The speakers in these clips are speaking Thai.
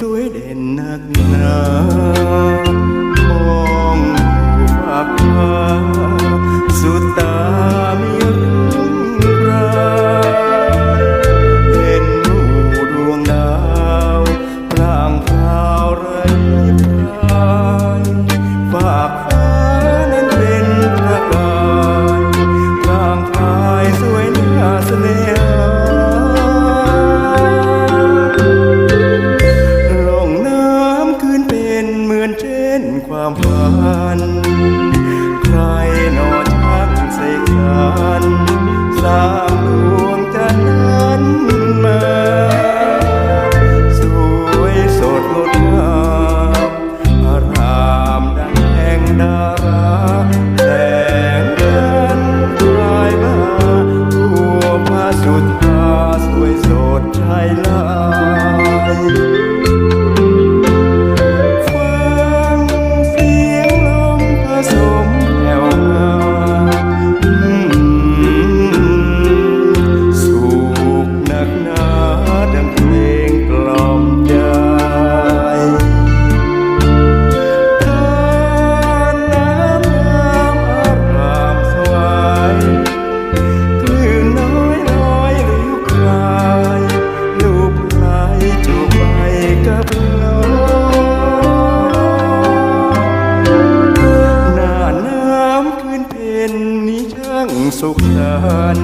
สวยเด่นนักหนามองผู้ภาพสุดตามีรุ่งราเห็นหมู่ดวงดาวพลางพราวไร้พรายฝากฟ้านั้นเป็นประกายพลางพายสวย น้าน้ำคืนเพ็นี้ช่างสุขสัน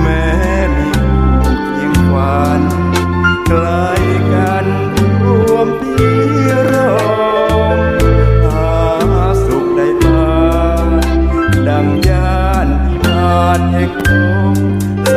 แม้มีผูกเพียงฝันใกล้กันรวมพี่รอหาสุขได้ตาดังยานที่ผ่านแห่งคงแส